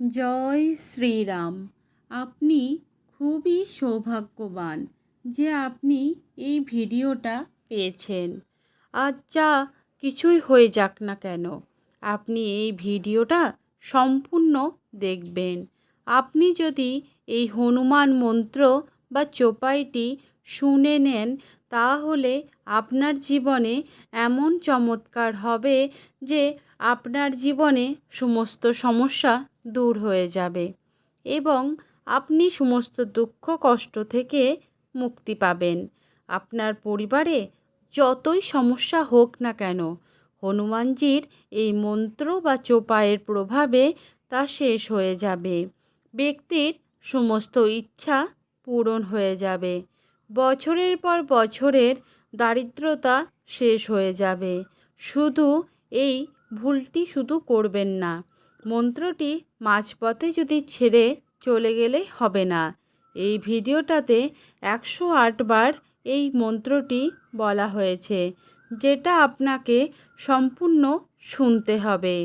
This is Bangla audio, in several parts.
জয় শ্রীরাম। আপনি খুবই সৌভাগ্যবান যে আপনি এই ভিডিওটা পেয়েছেন। আর যা কিছুই হয়ে যাক না কেন। আপনি এই ভিডিওটা সম্পূর্ণ দেখবেন। আপনি যদি এই হনুমান মন্ত্র বা চোপাইটি শুনে নেন, তাহলে আপনার জীবনে এমন চমৎকার হবে যে আপনার জীবনে সমস্ত সমস্যা দূর হয়ে যাবে এবং আপনি সমস্ত দুঃখ, কষ্ট থেকে মুক্তি পাবেন। আপনার পরিবারে যতই সমস্যা হোক না কেন, হনুমানজির এই মন্ত্র বা চোপায়ের প্রভাবে তা শেষ হয়ে যাবে। ব্যক্তির সমস্ত ইচ্ছা পূরণ হয়ে যাবে। বছরের পর বছরের দারিদ্রতা শেষ হয়ে যাবে। শুধু এই ভুলটি শুধু করবেন না। মন্ত্রটি মাঝপথে যদি ছেড়ে চলে গেলে হবে না। এই ভিডিওটাতে একশো আটবার এই মন্ত্রটি বলা হয়েছে, যেটা আপনাকে সম্পূর্ণ শুনতে হবে।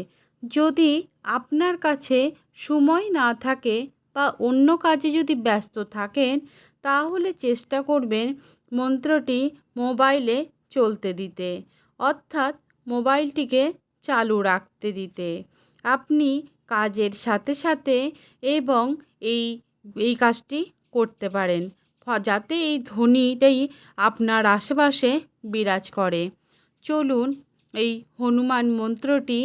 যদি আপনার কাছে সময় না থাকে বা অন্য কাজে যদি ব্যস্ত থাকেন, তাহলে চেষ্টা করবেন মন্ত্রটি মোবাইলে চলতে দিতে। অর্থাৎ মোবাইলটিকে চালু রাখতে দিতে। আপনি কাজের সাথে সাথে এবং এই এই কাজটি করতে পারেন যাতে এই ধ্বনিটাই আপনার আশেপাশে বিরাজ করে। চলুন এই হনুমান মন্ত্রটি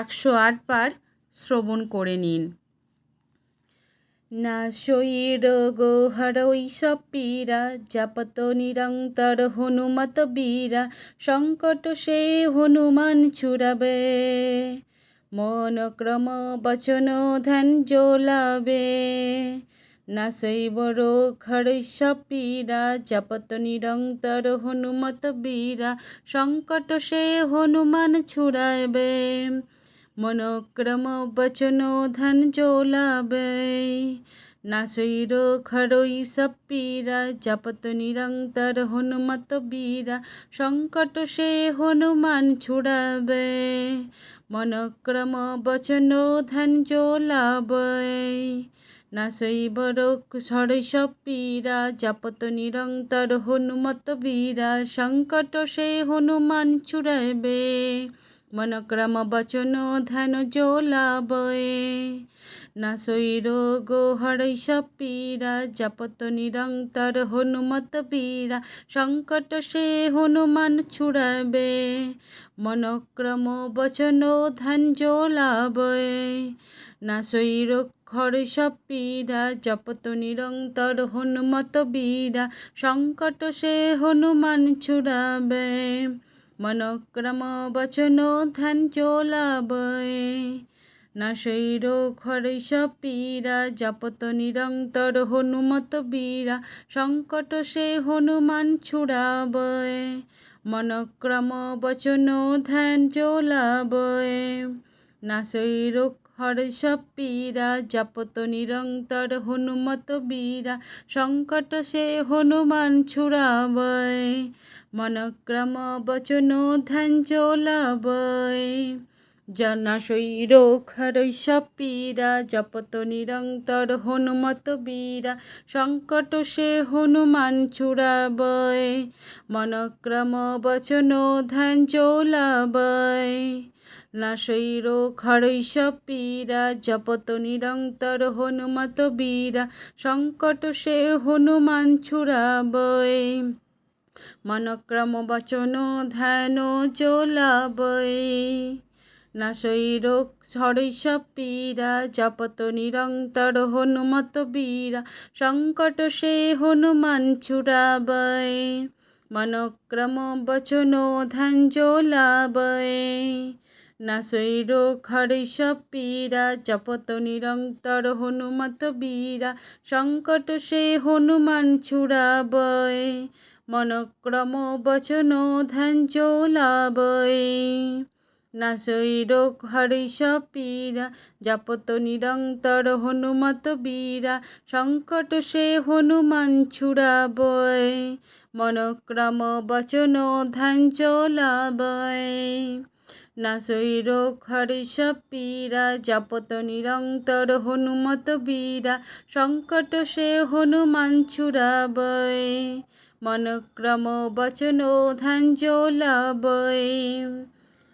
একশো আটবার শ্রবণ করে নিন। নাশই রোগ হরই সব পীরা জপত নিরন্তর হনুমত বীরা, সংকট সে হনুমান ছুড়াবে। মন ক্রম বচন ধ্যান জোলাবে নাশৈব রোগ হরই সব পীরা জপত নিরন্তর হনুমত বীরা, সংকট সে হনুমান ছুড়াবে। মনোক্রম বচন ধন জোলাবে নাশৈর খরই সপীরা জপত নিরন্তর হনুমত বীরা, সংকট সে হনুমান ছুড়াবে। মনোক্রম বচন ধন জোলাবে নাশৈব সরই সপীরা জপত নিরন্তর হনুমত বীরা, সংকট সে হনুমান ছুড়াবে। মনক্রম বচন ধ্যান জোলাবয়ে নাশৈর গো হরৈ সপীরা জপত নিরন্তর হনুমত বীরা সংকট সে হনুমান ছুড়াবে। মনক্রম বচন ধ্যান জোলাবয়ে নাশৈর খড় সপীরা জপত নিরন্তর হনুমত বীরা সংকট সে হনুমান ছুড়াবে। মনক্রম বচন ধ্যান না নাশৈর ঘরে সপীরা, জপত নিরন্তর হনুমত বীরা, সংকট সে হনুমান ছুড়াবয়ে। মনক্রম বচন ধ্যান না নাশৈর হর পীরা জপত নিরন্তর হনুমত বীরা, সংকট সে হনুমান ছুড়াবয় মনক্রম বচন ধ্যান চোলাবয় জনাশৈর খরৈ সপীরা জপত নিরন্তর হনুমত বীরা, সংকট সে হনুমান ছুড়াবয় মনক্রম বচন ধ্যান চোলাবয় নাশৈর খরৈ সপীরা জপত নিরন্তর হনুমত বীরা, সংকট সে হনুমান ছুড়াবয়। মনক্রম বচন ধ্যান চোলাবয় নাশৈর হরৈ সপীরা জপত নিরন্তর হনুমত বীরা, সংকট সে হনুমান ছুড়াবয়। মনক্রম বচন ধ্যান চোলাবয় নাশৈর খড়ৈ সপীরা জপত নিরন্তর হনুমত বীরা, সংকট সে হনুমান ছুড়াবয়, মনক্রম বচন ধ্যান চোলাবয়। নাশৈর হরি সপীরা জপত নিরন্তর হনুমত বীরা, সংকট সে হনুমান ছুড়াবয়, মনক্রম বচন ধ্যান চোলাবয়। নাশৈর হরিষ পীরা জপত নিরন্তর হনুমত বীরা সংকট সে হনুমান ছুরাবয় মনক্রম বচন ধাঞ্জলাবয়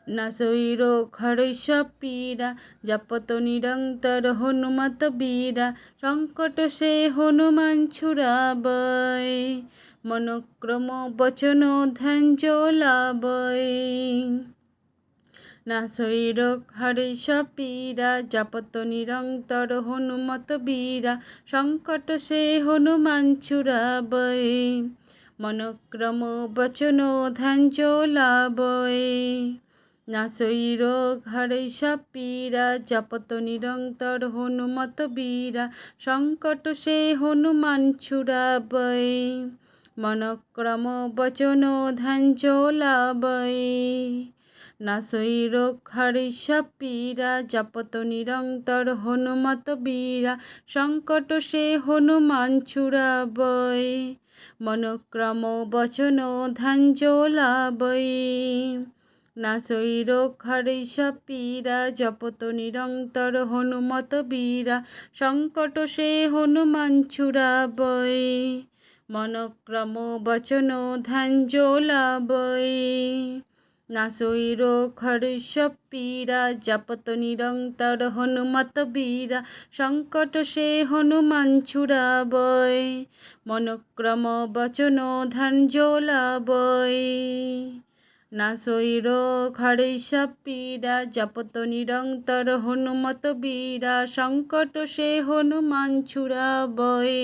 নাশৈর হরিষ পীরা জপত নিরন্তর হনুমত বীরা সংকট সে হনুমান ছুরাবয় মনক্রম বচন ধ্যাঞ্জলাবয় না শৈরক হরে সপীরা জাপত নিরন্তর হনুমত বীরা, সংকট সে হনুমান ছুরাবয় মনক্রম বচন ধ্যাঞ্জলাবয় না শৈরক হরে সপীরা জাপত নিরন্তর হনুমত বীরা, সংকট সে হনুমান ছুরাবয় মনক্রম বচন ধ্যাঞ্জলাবয় নাসৈর হরিষ পীরা জপত নিরন্তর হনুমত বীরা, সংকট সে হনুমান ছুরাবয় মনক্রম বচন ধাঞ্জলাবয় নাসৈর হরিষ পীরা জপত নিরন্তর হনুমত বীরা, সংকট সে হনুমান ছুরাবয় মনক্রম বচন ধ্যাঞ্জলাবয় নাসৈর খর্ষ পীরা জপত নিরন্তর হনুমত বীরা, সংকট সে হনুমান ছুড়াবয় মনক্রম বচন ধান ধ্যাঞ্জলাবয় নাসৈর খর্ষ পীরা জপত নিরন্তর হনুমত বীরা, সংকট সে হনুমান ছুড়াবয়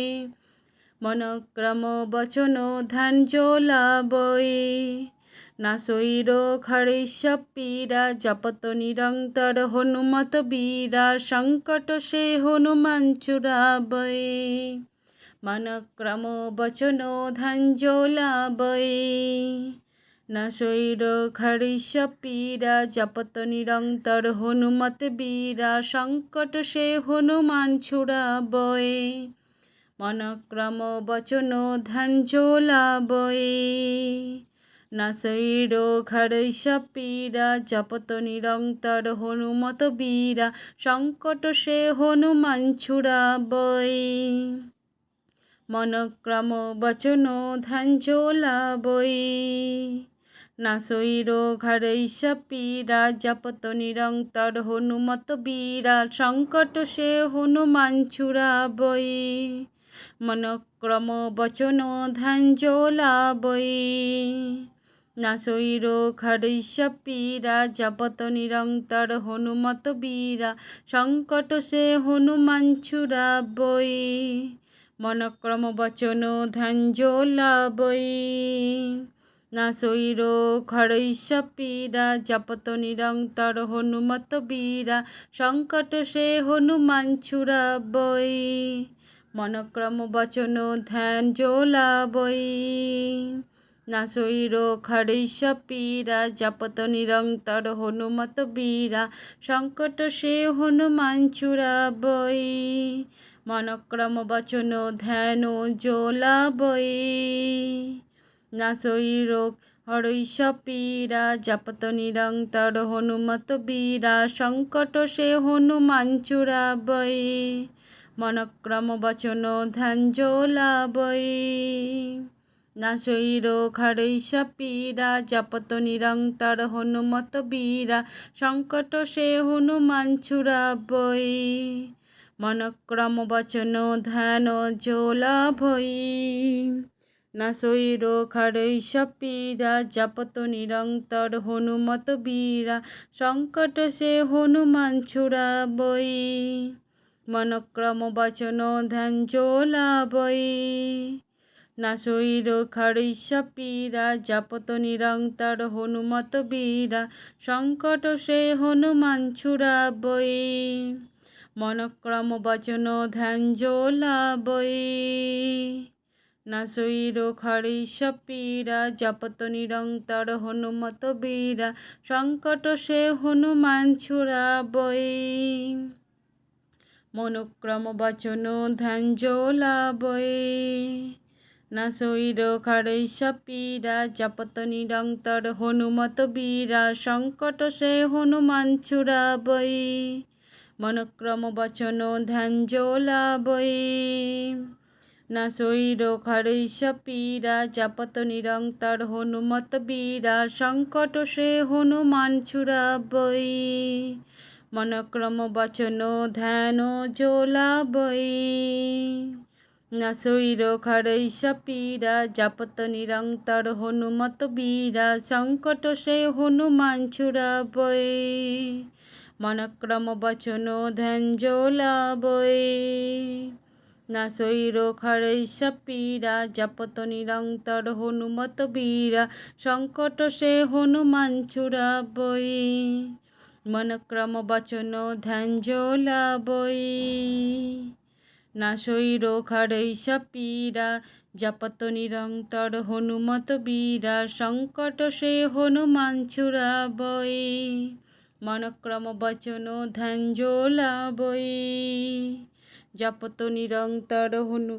মনক্রম বচন ধান ধ্যাঞ্জলাবয় নাসৈর খড়েশ পীরা জপত নিরন্তর হনুমত বীরা, সংকট সে হনুমান চূড়াবয়। মনক্রম বচন ধ্যাঞ্জলাবয় নাসৈর খড়েশ পীরা জপত নিরন্তর হনুমত বীরা, সংকট সে হনুমান ছুড়াবয় মনক্রম বচন ধ্যাঞ্জলাবয় নাসৈর ঘরৈষ পীরা জপত নিরন্তর হনুমত বীরা, সংকট সে হনুমান ছুড়াবই মনক্রম বচন ধ্যাঞ্জলাবই নাসৈর ঘরৈষ পীরা জপত নিরন্তর হনুমত বীরা, সংকট সে হনুমান ছুড়াবই মনক্রম বচন ধ্যাঞ্জলাবই নাসৈর খড়ৈষ পীরা জপত নিরন্তর হনুমত বীরা, সংকট সে হনুমান ছুরাবই মনক্রম বচন ধ্যাঞ্জলাবই নাসৈর খড়ৈষ পীরা জপত নিরন্তর হনুমত বীরা, সংকট সে হনুমান ছুরাবই মনক্রম বচন ধ্যান জোলাবই নাসৈর খড়ৈষ পীরা জপত নিরন্তর হনুমত বীরা, সংকট সে হনুমান চূড়াবই, মনক্রম বচন ধ্যান জোলাবই নাসৈর হরৈষ পীরা জপত নিরন্তর হনুমত বীরা, সংকট সে হনুমান চূড়াবই, মনক্রম বচন ধ্যান জোলাবই নাশৈর খড়ৈষ পীরা জপত নিরন্তর হনুমত বীরা, সংকট সে হনুমান ছুরাবই মনক্রম বচন ধ্যান জোলাভই। নাশৈর খড়ৈষ পীরা জপত নিরন্তর হনুমত বীরা, সংকট সে হনুমান ছুরাবই মনক্রম বচন ধ্যান জোলাবই নাশৈর পীরা জপত নিরন্তর হনুমত বীরা সংকট সে হনুমান ছুড়াবই। মনক্রম বচন ধ্যান জোলাবই নাশৈর পীরা জপত নিরন্তর হনুমত বীরা সংকট সে হনুমান ছুড়াবই। মনোক্রম বচন ধ্যান জোলাবই না শৈর খারৈষ পীরা জপত নিরন্তর হনুমত বীরা, সংকট সে হনুমান ছুরা বই মনক্রম বচন ধ্যান জোলা বই না শৈর খারৈষ পীরা জপত নিরন্তর হনুমত বীরা, সংকট সে হনুমান ছুরা বই মনক্রম বচন ধ্যান জোলা বই না শৈর খারৈষ পীরা জপত নিরন্তর হনুমত বীরা, সংকট সে হনুমান ছুরা বই মনক্রম বচন ধ্যান না শৈর খারৈষ পীরা জপত নিরন্তর হনুমত বীরা, সংকট সে হনুমান ছুরা বই মনক্রম বচন ধ্যান জোলা বই না শৈর খারৈষ পীরা জপত নিরন্তর হনুমত বীরা সংকট সে হনুমান ছুরা বই মনক্রম বচন ধ্যান জোলা বই জপত নিরন্তর হনু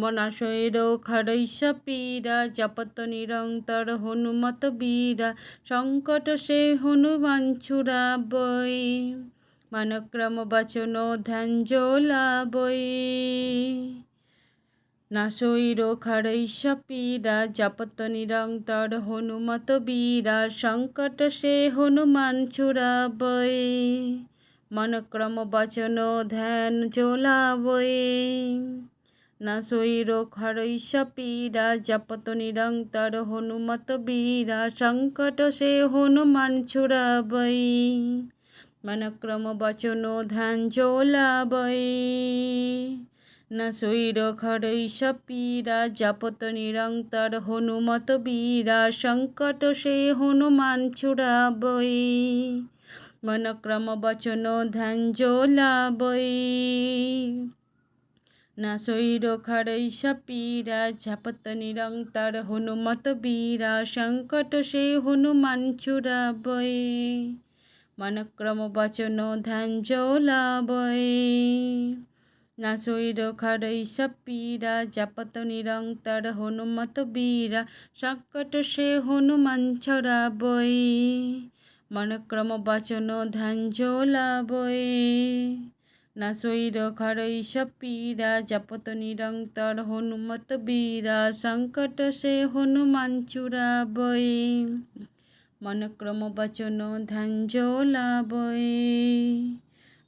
মনাশয়ের খারৈষ পীরা জপত নিরন্তর হনুমত বীরা সংকট সে হনুমান ছুরা বই মানক্রম বচন ধ্যান জোলা বই নাশৈর খারৈষ পীরা জপত নিরন্তর হনুমত বীরা সংকট সে হনুমান ছুরা বই মনক্রম বচন ধ্যান জোলা বই না শৈর খরৈষ পীরা জপত নিরন্তর হনুমত বীরা সংকট সে হনুমান ছুরা বই মনক্রম বচন ধ্যান জোলা বই না শৈর খরৈষ পীরা জপত নিরন্তর হনুমত বীরা, সংকট সে হনুমান ছুরা বই মনক্রম বচন ধ্যান জোলা বই না শৈর খরৈষ পীরা ঝাপত নিরন্তর হনুমত বীরা, সংকট সে হনুমান ছুরা বই মনক্রম বচন ধ্যান না শৈর খরৈষ পীরা জপত নিরন্তর হনুমত বীরা সংকট সে হনুমান ছড়া বই মনক্রম বচন ধ্যান না শৈর খরৈষ পীরা জপত নিরন্তর হনুমত বীরা সংকট সে হনুমান চূড়া বই মনক্রম বচন ধ্যান জোলা বই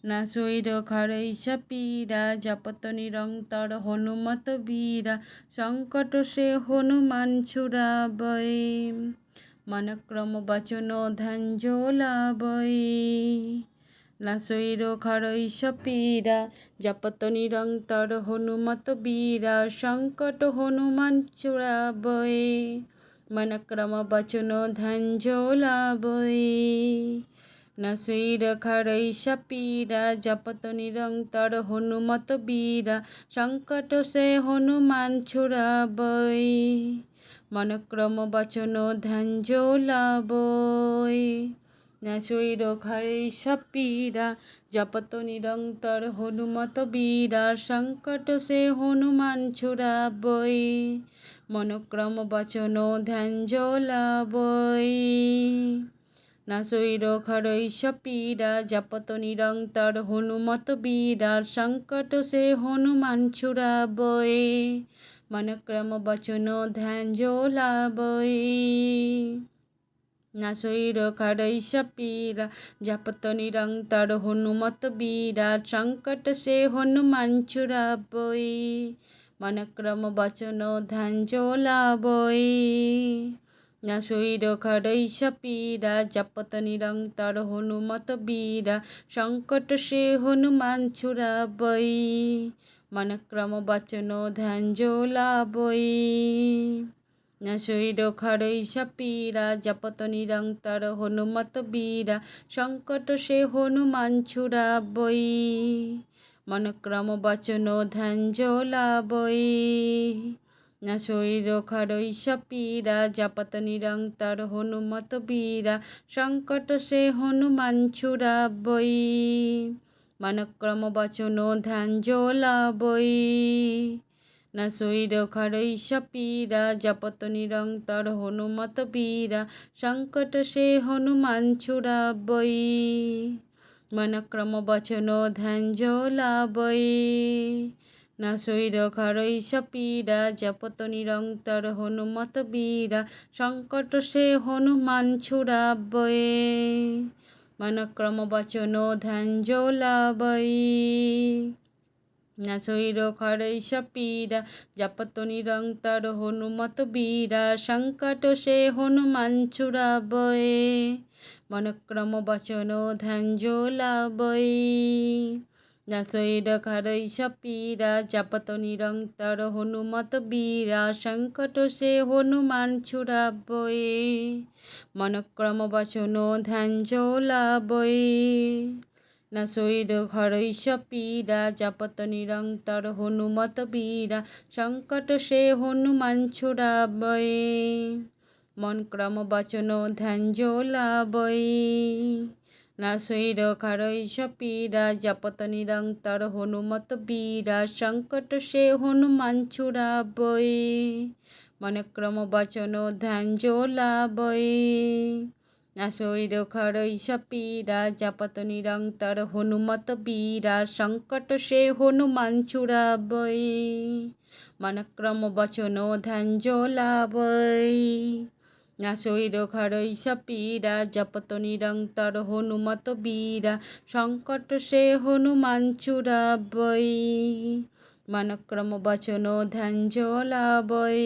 না শৈর খরৈষ পীরা জপত নিরন্তর হনুমত বীরা সংকট সে হনুমান ছুরা বই মনক্রম বচন ধ্যান জোলা বই না শৈর খরৈষ পীরা জপত নিরন্তর হনুমত বীরা সংকট হনুমান চূড়া বই মনক্রম বচন ধ্যান জোলা বই না শৈর খরৈষ পীরা জপত নিরন্তর হনুমত বীরা সংকট সে হনুমান ছুড়াবই মনক্রম বচন ধ্যান জোলা না শৈর খরৈষ জপত নিরন্তর হনুমত বীরা সংকট সে হনুমান ছুড়া বই মনক্রম বচন ধ্যান জোলা বই না শৈর খরৈষ পীরা জপত নিরন্তর হনুমত বীরা সংকট সে হনুমান ছুড়া বই মনক্রম বচন ধ্যান জোলা বই না শৈর খরৈষ পীরা জপত নিরন্তর হনুমত বীরা সংকট সে হনুমান ছুড়া বই মনক্রম বচন ধ্যান জোলা বই না শৈর খরৈষ পীরা জপত নিরন্তর হনুমত বীরা সংকট সে হনুমান ছুড়া বই মনক্রম বচন ধ্যান জোলা বই না শৈর খরৈষ পীরা জপত নিরন্তর হনুমত বীরা সংকট সে হনুমান ছুড়া বই মনক্রম বচন ধ্যান জোলা বই না শৈর খরৈষ পীরা জপত নিরন্তর হনুমত বীরা সংকট সে হনুমান ছুড়া বই মনক্রম বচন ধ্যান জোলা বই না শৈর খরৈষ পীরা জপত নিরন্তর হনুমত বীরা সংকট সে হনুমান ছুড়াবই। মনক্রম বচন ধ্যান জলাবই না শৈর খরৈষ পীরা জপত নিরন্তর হনুমত বীরা সংকট সে হনুমান ছুড়াবই। মনক্রম বচন ধ্যান জলাবই না শৈর খরৈষ পীরা জপত নিরন্তর হনুমত বীরা, সংকট সে হনুমান ছুড়াবয়ে, মনক্রম বচন ধ্যান জলাবই না শৈর খরৈষ পীরা জপত নিরন্তর হনুমত বীরা, সংকট সে হনুমান ছুড়াবয়ে, মনক্রম বচন ধ্যান জলাবই না শৈর ঘরৈষ পীরা জাপত নিরন্তর হনুমত বীরা সংকট সে হনুমান ছুড়াবয়ে মন ক্রম বচন ধ্যান জোলাবয়ে না শৈর ঘরৈষ পীরা জাপত নিরন্তর হনুমত বীরা সংকট সে হনুমান ছুড়াবয়ে মন ক্রম বচন ধ্যান জোলাবয়ে না শৈর খরৈষ পীরা, জাপত নিরন্তর হনুমত বীরা সংকট সে হনুমান ছুড়াবই মনক্রম বচন ধ্যান জলাবই না শৈর খরৈষ পীরা, জপত নিরন্তর হনুমত বীরা সংকট সে হনুমান ছুড়াবই মনক্রম বচন ধ্যান জলাবই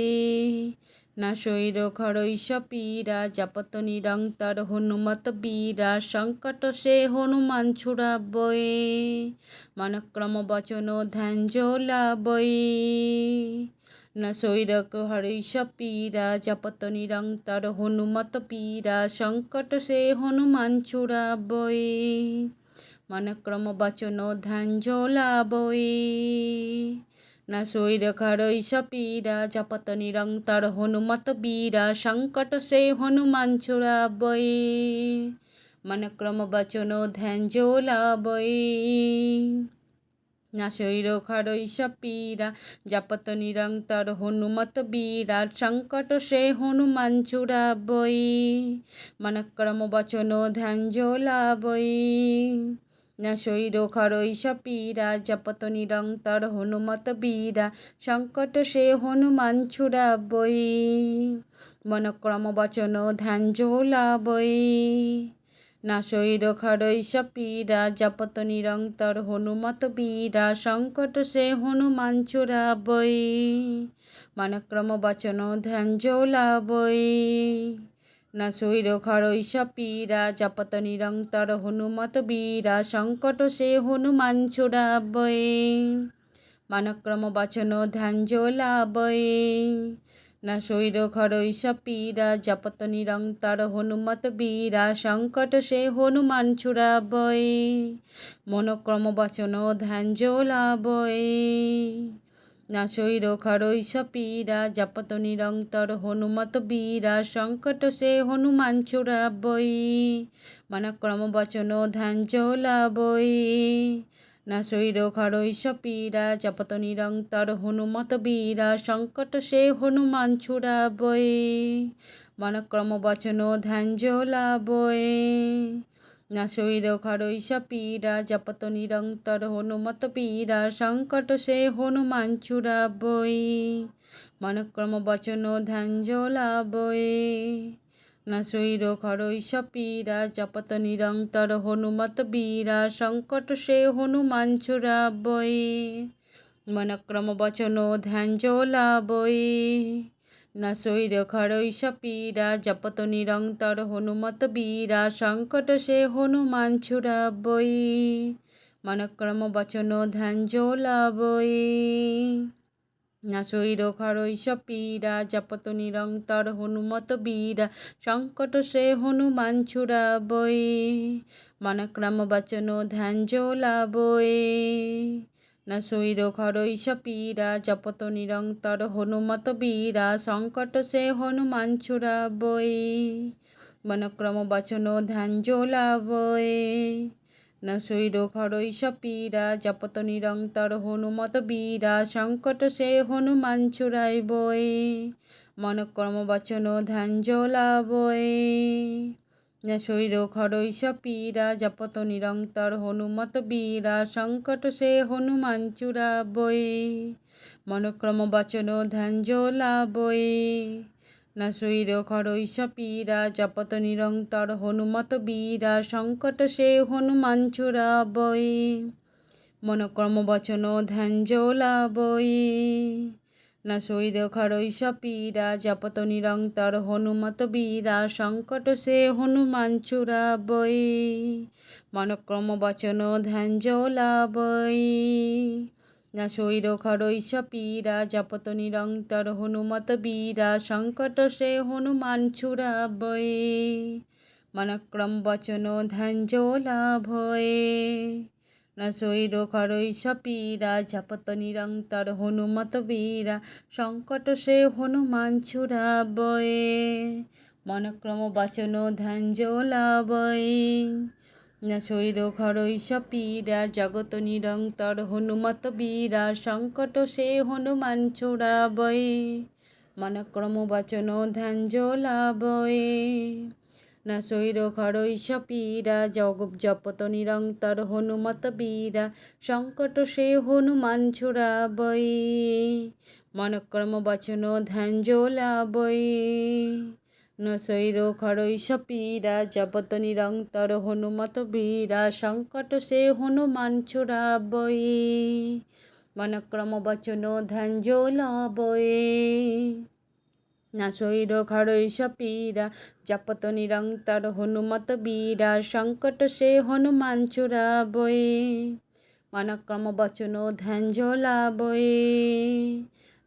না শৈর খরৈষ পীরা জাপত নিরন্তর হনুমত বীরা, সংকট সে হনুমান ছুড়াবয়ে মনক্রম বচন ধ্যান জলাবয়ে না শৈর হরৈষ পীরা জাপত নিরন্তর হনুমত পীরা সংকট সে হনুমান ছুড়াবয়ে মনক্রম বচন ধ্যান জলাবয়ে না শৈর খরৈষ পীরা জপত নিরন্তর হনুমত বীরা সংকট সে হনুমান ছুড়াবই মনক্রম বচন ধ্যান জোলাবই না শৈর খরৈষ পীরা জপত নিরন্তর হনুমত বীরা সংকট সে হনুমান ছুড়াবই মনক্রম বচন ধ্যান জোলাবই না শৈর খরৈষ পীরা জপত নিরন্তর হনুমত বীরা সংকট সে হনুমান ছুড়াবই। মনক্রম বচন ধ্যান জোলাবই না শৈর খরৈষ পীরা জপত নিরন্তর হনুমত বীরা সংকট সে হনুমান ছুড়াবই। মনক্রম বচন ধ্যান জোলাবই না শৈর খরৈষ পীরা জপত নিরন্তর হনুমত বীরা সংকট সে হনুমান ছুড়াবয়ে। মানক্রম বচন ধ্যান জলাবয়ে না শৈর খরৈষ পীরা জপত নিরন্তর হনুমত বীরা সংকট সে হনুমান ছুড়াবয়ে। মনক্রম বচন ধ্যান জলাবয়ে না শৈর খরৈষ পীরা জপত নিরন্তর হনুমত বীরা, সংকট সে হনুমান ছুড়াবই, মনক্রম বচন ধ্যান জলাবই না শৈর খরৈষ পীরা জপত নিরন্তর হনুমত বীরা, সংকট সে হনুমান ছুড়াবই, মনক্রম বচন ধ্যান জলাবই না শৈর খরৈষ পীরা জপত নিরন্তর হনুমত পীরা সংকট সে হনুমান ছুড়াবই মনক্রম বচন ধ্যান জলাবই না শৈর খরৈষ পীরা জপত নিরন্তর হনুমত বীরা সংকট সে হনুমান ছুড়াবই মনক্রম বচন ধ্যান জলাবই না শৈর খরৈষ পীরা জপত নিরন্তর হনুমত বীরা সংকট সে হনুমান ছুড়াবই মনক্রম বচন ধ্যান জলাবই না শৈর খরৈষ পীরা জপত নিরন্তর হনুমত বীরা সংকট সে হনুমান ছুড়াবই মনক্রম বচন ধ্যান জলাবই না শৈর খরৈষ পীরা জপত নিরন্তর হনুমত বীরা, সংকট সে হনুমান ছুড়াবই মনক্রম বচন ধ্যান জোলাবই ন শৈর খরৈষ পীরা জপত নিরন্তর হনুমত বীরা, সংকট সে হনুমান চূড়াই বয়ে মনকর্ম বচন ধ্যান জলা ন শৈর খরৈষ পীরা জপত নিরন্তর হনুমত বীরা সংকট সে হনুমান চূড়া বয়ে মনক্রম বচন ধ্যান জলা বয়ে না শৈর খরৈষ পীরা জপত নিরন্তর হনুমত বীরা সংকট সে হনুমান চূড়া বয়ে মনকর্ম বচন ধ্যান জলা বয়ে না শৈর খরৈষ পীরা জপত নিরন্তর হনুমত বীরা সংকট সে হনুমান চূড়া বয়ে মনক্রম বচন ধ্যান জলা বয়ে না শৈর খরৈষ পীরা জপত নিরন্তর হনুমত বীরা সংকট সে হনুমান ছুরা বয়ে মনক্রম বচন ধ্যান জলা ভয়ে না শৈর খরৈষ পীরা জপত নিরন্তর হনুমত বীরা, সংকট সে হনুমান ছুরা বয়ে মনক্রম বচন ধ্যান জলা বয়ে না শৈর খরৈষ পীরা জগত নিরন্তর হনুমত বীরা, সংকট সে হনুমান চূড়া বয়ে মনক্রম বচন ধ্যান জলা বয়ে না শৈর খরৈষ পীরা জগ জপত নিরন্তর হনুমত বীরা, সংকট সে হনুমান ছুড়া বয়ে মনক্রম বচন ধ্যান জলা বয়ে ন শৈর খরৈষ পীরা জপত নিরন্তর হনুমত বীরা, সংকট সে হনুমান ছুড়া বয়ে মনক্রম বচন ধ্যান জলা না শৈর খরৈষ পীরা জপত নিরন্তর হনুমত বীরা সংকট সে হনুমান চূড়া বয়ে, মনক্রম বচন ধ্যান বয়ে।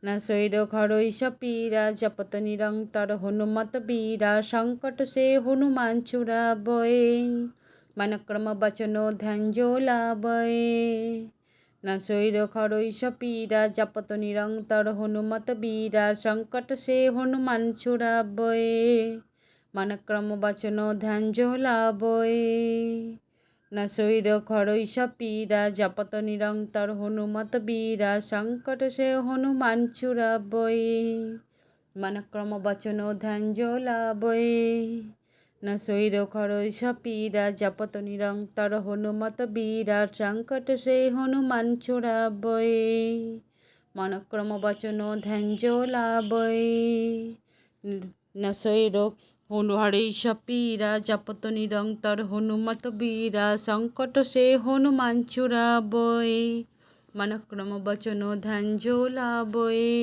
না শৈর খরৈষ পীরা জপত নিরন্তর হনুমত বীরা সংকট সে হনুমান চূড়া বয়ে, মনক্রম বচন ধ্যান জলা বয়ে। না শৈর খরৈষ পীরা জপত নিরন্তর হনুমত বীরা সংকট সে হনুমান ছুড়া বয়ে মনক্রম বচন ধ্যান জলা বয়ে না শৈর খরৈষ পীরা জপত নিরন্তর হনুমত বীরা সংকট সে হনুমান চূড়া বয়ে মনক্রম বচন ধ্যান জলা বয়ে না শৈর খরৈষ পীরা জপত নিরন্তর হনুমত বীরা সংকট সে হনুমান চূড়া বয়ে মনক্রম বচন ধ্যান জলা বয়ে না শৈর হরিষ পীরা জপত নিরন্তর হনুমত বীরা সংকট সে হনুমান চূড়া বয়ে মনক্রম বচন ধ্যান জলা বয়ে